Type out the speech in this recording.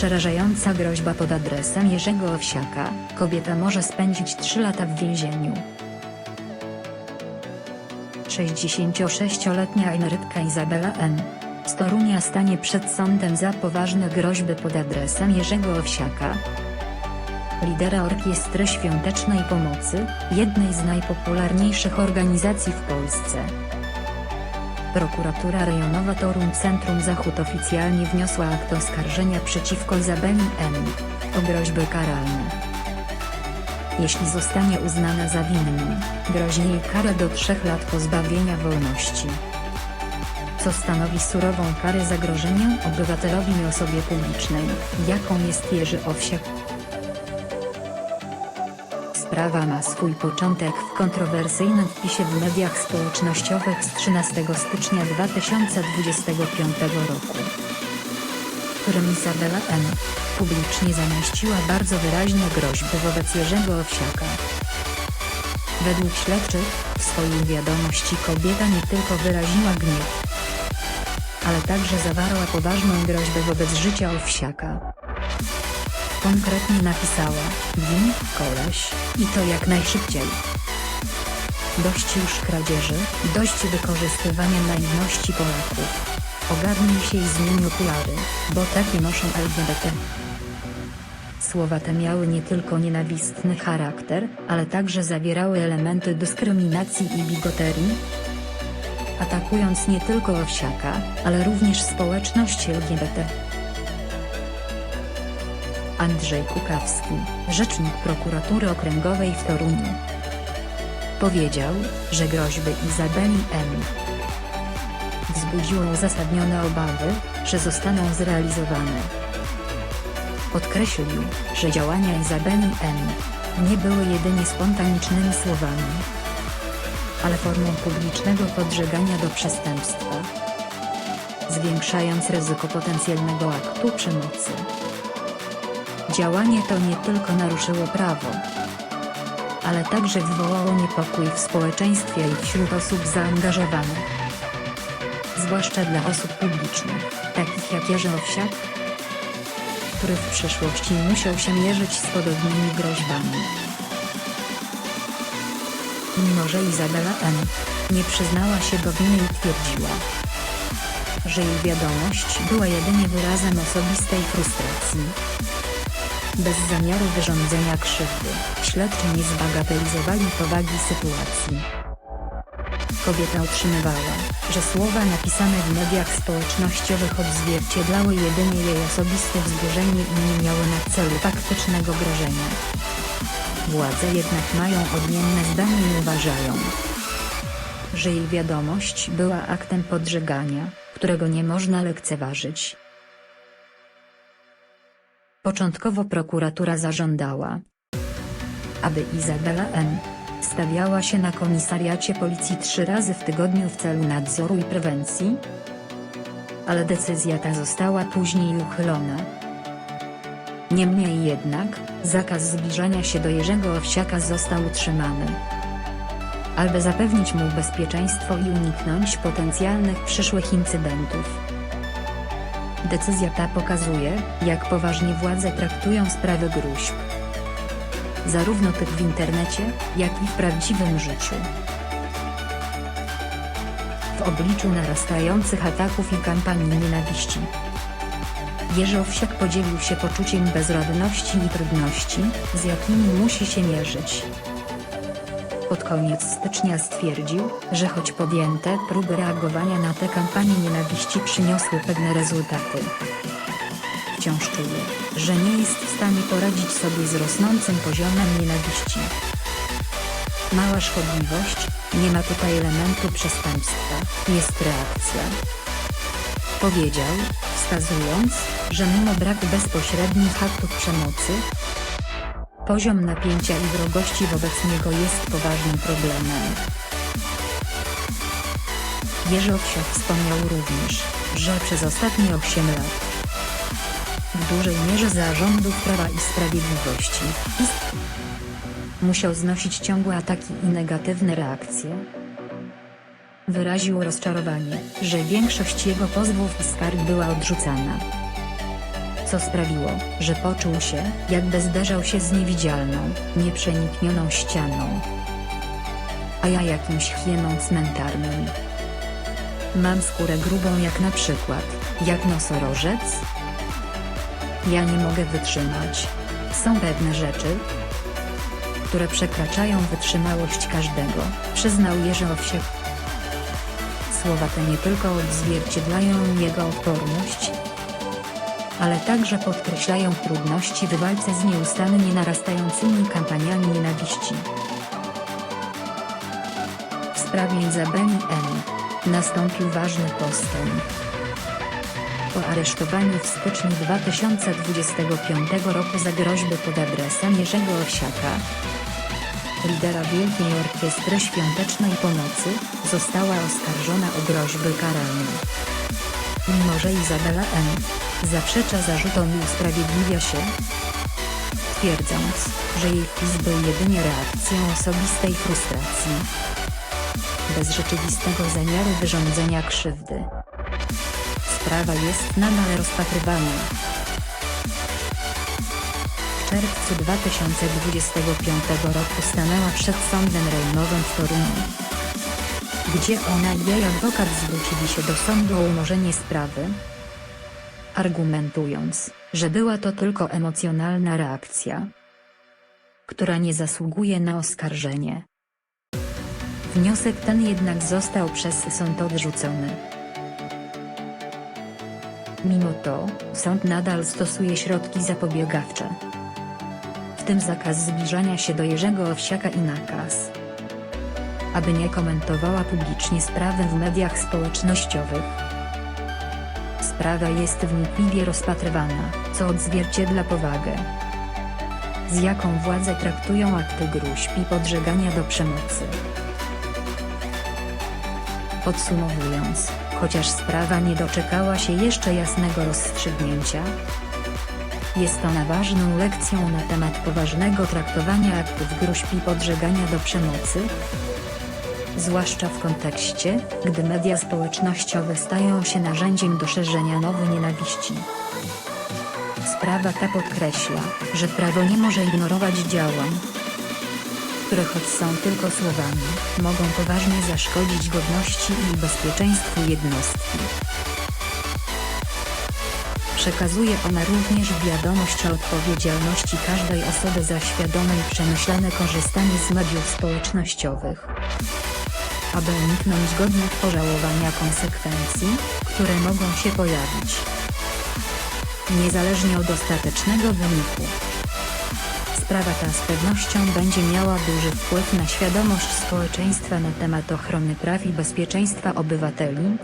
Przerażająca groźba pod adresem Jerzego Owsiaka, kobieta może spędzić 3 lata w więzieniu. 66-letnia emerytka Izabela N. z Torunia stanie przed sądem za poważne groźby pod adresem Jerzego Owsiaka, lidera Orkiestry Świątecznej Pomocy, jednej z najpopularniejszych organizacji w Polsce. Prokuratura rejonowa Toruń Centrum Zachód oficjalnie wniosła akt oskarżenia przeciwko Izabeli M. o groźby karalne. Jeśli zostanie uznana za winną, grozi jej kara do 3 lat pozbawienia wolności. Co stanowi surową karę zagrożenia obywatelowi i osobie publicznej, jaką jest Jerzy Owsiak. Sprawa ma swój początek w kontrowersyjnym wpisie w mediach społecznościowych z 13 stycznia 2025 roku, którym Izabela N. publicznie zamieściła bardzo wyraźne groźby wobec Jerzego Owsiaka. Według śledczych, w swojej wiadomości kobieta nie tylko wyraziła gniew, ale także zawarła poważną groźbę wobec życia Owsiaka. Konkretnie napisała, win, koleś, i to jak najszybciej. Dość już kradzieży, dość wykorzystywania naiwności Polaków. Ogarnij się i zmień okulary, bo takie noszą LGBT. Słowa te miały nie tylko nienawistny charakter, ale także zawierały elementy dyskryminacji i bigoterii, atakując nie tylko Owsiaka, ale również społeczność LGBT. Andrzej Kukawski, rzecznik prokuratury okręgowej w Toruniu. Powiedział, że groźby Izabeli M. wzbudziły uzasadnione obawy, że zostaną zrealizowane. Podkreślił, że działania Izabeli M. nie były jedynie spontanicznymi słowami, ale formą publicznego podżegania do przestępstwa, zwiększając ryzyko potencjalnego aktu przemocy. Działanie to nie tylko naruszyło prawo, ale także wywołało niepokój w społeczeństwie i wśród osób zaangażowanych. Zwłaszcza dla osób publicznych, takich jak Jerzy Owsiak, który w przyszłości musiał się mierzyć z podobnymi groźbami. Mimo że Izabela N. nie przyznała się do winy i twierdziła, że jej wiadomość była jedynie wyrazem osobistej frustracji. Bez zamiaru wyrządzenia krzywdy, śledczy nie zbagatelizowali powagi sytuacji. Kobieta utrzymywała, że słowa napisane w mediach społecznościowych odzwierciedlały jedynie jej osobiste wzburzenie i nie miały na celu faktycznego grożenia. Władze jednak mają odmienne zdanie i uważają, że jej wiadomość była aktem podżegania, którego nie można lekceważyć. Początkowo prokuratura zażądała, aby Izabela M. stawiała się na komisariacie policji trzy razy w tygodniu w celu nadzoru i prewencji, ale decyzja ta została później uchylona. Niemniej jednak, zakaz zbliżania się do Jerzego Owsiaka został utrzymany. Aby zapewnić mu bezpieczeństwo i uniknąć potencjalnych przyszłych incydentów. Decyzja ta pokazuje, jak poważnie władze traktują sprawy gruźb. Zarówno tych w internecie, jak i w prawdziwym życiu. W obliczu narastających ataków i kampanii nienawiści. Jerzy Owsiak podzielił się poczuciem bezradności i trudności, z jakimi musi się mierzyć. Pod koniec stycznia stwierdził, że choć podjęte próby reagowania na te kampanie nienawiści przyniosły pewne rezultaty, wciąż czuje, że nie jest w stanie poradzić sobie z rosnącym poziomem nienawiści. Mała szkodliwość, nie ma tutaj elementu przestępstwa, jest reakcja. Powiedział, wskazując, że mimo braku bezpośrednich aktów przemocy, Poziom napięcia i wrogości wobec niego jest poważnym problemem. Jerzy Owsiak wspomniał również, że przez ostatnie 8 lat w dużej mierze za rządów Prawa i Sprawiedliwości musiał znosić ciągłe ataki i negatywne reakcje. Wyraził rozczarowanie, że większość jego pozwów i skarg była odrzucana. Co sprawiło, że poczuł się, jakby zderzał się z niewidzialną, nieprzeniknioną ścianą. A ja jakimś hieną cmentarnym. Mam skórę grubą jak na przykład, jak nosorożec? Ja nie mogę wytrzymać. Są pewne rzeczy, które przekraczają wytrzymałość każdego, przyznał Jerzy Owsiak. Słowa te nie tylko odzwierciedlają jego odporność, ale także podkreślają trudności w walce z nieustannie narastającymi kampaniami nienawiści. W sprawie Izabeli M. nastąpił ważny postęp. Po aresztowaniu w styczniu 2025 roku za groźby pod adresem Jerzego Owsiaka, lidera Wielkiej Orkiestry Świątecznej Pomocy, została oskarżona o groźby karalne. Mimo że Izabela M. zaprzecza zarzutom i usprawiedliwia się, twierdząc, że jej wpis był jedynie reakcją osobistej frustracji, bez rzeczywistego zamiaru wyrządzenia krzywdy. Sprawa jest nadal rozpatrywana. W czerwcu 2025 roku stanęła przed sądem rejonowym w Toruniu, gdzie ona i jej adwokat zwrócili się do sądu o umorzenie sprawy, argumentując, że była to tylko emocjonalna reakcja, która nie zasługuje na oskarżenie. Wniosek ten jednak został przez sąd odrzucony. Mimo to, sąd nadal stosuje środki zapobiegawcze. W tym zakaz zbliżania się do Jerzego Owsiaka i nakaz, aby nie komentowała publicznie sprawy w mediach społecznościowych. Sprawa jest wnikliwie rozpatrywana, co odzwierciedla powagę, z jaką władze traktują akty gruźb i podżegania do przemocy. Podsumowując, chociaż sprawa nie doczekała się jeszcze jasnego rozstrzygnięcia, jest ona ważną lekcją na temat poważnego traktowania aktów gruźb i podżegania do przemocy, zwłaszcza w kontekście, gdy media społecznościowe stają się narzędziem do szerzenia nowej nienawiści. Sprawa ta podkreśla, że prawo nie może ignorować działań, które choć są tylko słowami, mogą poważnie zaszkodzić godności i bezpieczeństwu jednostki. Przekazuje ona również wiadomość o odpowiedzialności każdej osoby za świadome i przemyślane korzystanie z mediów społecznościowych. Aby uniknąć godnych pożałowania konsekwencji, które mogą się pojawić. Niezależnie od ostatecznego wyniku. Sprawa ta z pewnością będzie miała duży wpływ na świadomość społeczeństwa na temat ochrony praw i bezpieczeństwa obywateli,